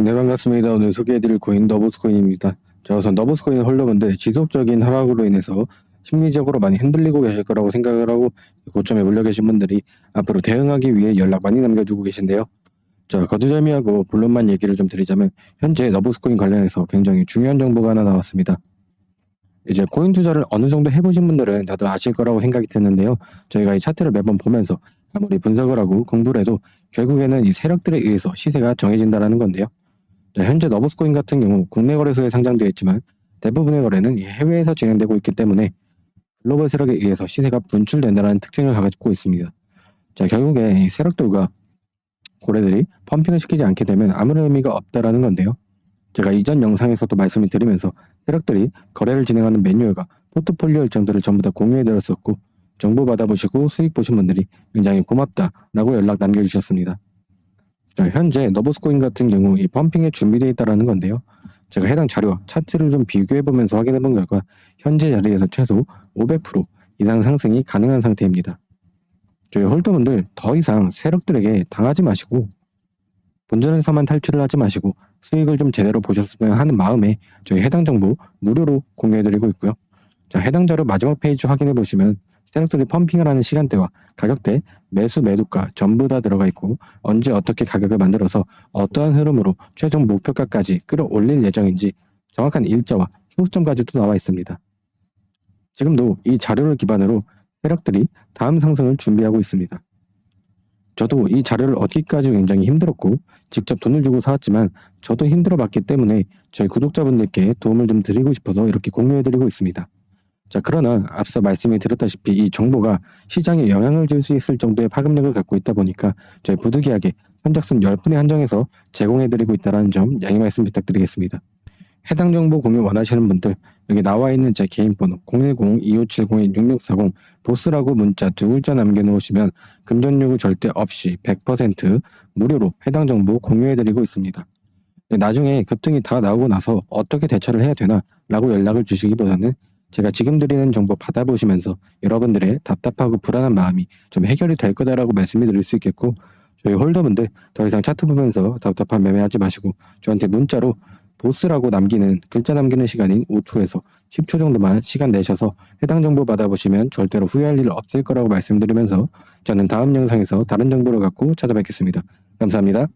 네 반갑습니다. 오늘 소개해드릴 코인 너보스코인입니다. 자 우선 너보스코인 홀더분들 지속적인 하락으로 인해서 심리적으로 많이 흔들리고 계실 거라고 생각을 하고 고점에 몰려 계신 분들이 앞으로 대응하기 위해 연락 많이 남겨주고 계신데요. 자 거두절미하고 본론만 얘기를 좀 드리자면 현재 너보스코인 관련해서 굉장히 중요한 정보가 하나 나왔습니다. 이제 코인 투자를 어느 정도 해보신 분들은 다들 아실 거라고 생각이 드는데요. 저희가 이 차트를 매번 보면서 아무리 분석을 하고 공부를 해도 결국에는 이 세력들에 의해서 시세가 정해진다라는 건데요. 자, 현재 너보스코인 같은 경우 국내 거래소에 상장되어 있지만 대부분의 거래는 이 해외에서 진행되고 있기 때문에 글로벌 세력에 의해서 시세가 분출된다는 특징을 가지고 있습니다. 자, 결국에 이 세력들과 고래들이 펌핑을 시키지 않게 되면 아무런 의미가 없다라는 건데요. 제가 이전 영상에서도 말씀을 드리면서 세력들이 거래를 진행하는 매뉴얼과 포트폴리오 일정들을 전부 다 공유해 드렸었고 정보 받아보시고 수익 보신 분들이 굉장히 고맙다라고 연락 남겨주셨습니다. 자, 현재 너보스코인 같은 경우 이 펌핑에 준비되어 있다라는 건데요. 제가 해당 자료와 차트를 좀 비교해 보면서 확인해 본 결과 현재 자리에서 최소 500% 이상 상승이 가능한 상태입니다. 저희 홀더분들 더 이상 세력들에게 당하지 마시고 본전에서만 탈출을 하지 마시고 수익을 좀 제대로 보셨으면 하는 마음에 저희 해당 정보 무료로 공유해드리고 있고요. 자, 해당 자료 마지막 페이지 확인해 보시면 세력들이 펌핑을 하는 시간대와 가격대, 매수 매도가 전부 다 들어가 있고 언제 어떻게 가격을 만들어서 어떠한 흐름으로 최종 목표가까지 끌어올릴 예정인지 정확한 일자와 효수점까지도 나와 있습니다. 지금도 이 자료를 기반으로 세력들이 다음 상승을 준비하고 있습니다. 저도 이 자료를 얻기까지 굉장히 힘들었고 직접 돈을 주고 사왔지만 저도 힘들어 봤기 때문에 저희 구독자분들께 도움을 좀 드리고 싶어서 이렇게 공유해 드리고 있습니다. 자, 그러나 앞서 말씀이 드렸다시피 이 정보가 시장에 영향을 줄 수 있을 정도의 파급력을 갖고 있다 보니까 저희 부득이하게 선착순 10분에 한정해서 제공해드리고 있다는 점 양해 말씀 부탁드리겠습니다. 해당 정보 공유 원하시는 분들 여기 나와 있는 제 개인 번호 010-2570-6640 보스라고 문자 두 글자 남겨놓으시면 금전요구 절대 없이 100% 무료로 해당 정보 공유해드리고 있습니다. 나중에 급등이 다 나오고 나서 어떻게 대처를 해야 되나 라고 연락을 주시기보다는 제가 지금 드리는 정보 받아보시면서 여러분들의 답답하고 불안한 마음이 좀 해결이 될 거다라고 말씀을 드릴 수 있겠고 저희 홀더분들 더 이상 차트 보면서 답답한 매매하지 마시고 저한테 문자로 보스라고 남기는 글자 남기는 시간인 5초에서 10초 정도만 시간 내셔서 해당 정보 받아보시면 절대로 후회할 일 없을 거라고 말씀드리면서 저는 다음 영상에서 다른 정보를 갖고 찾아뵙겠습니다. 감사합니다.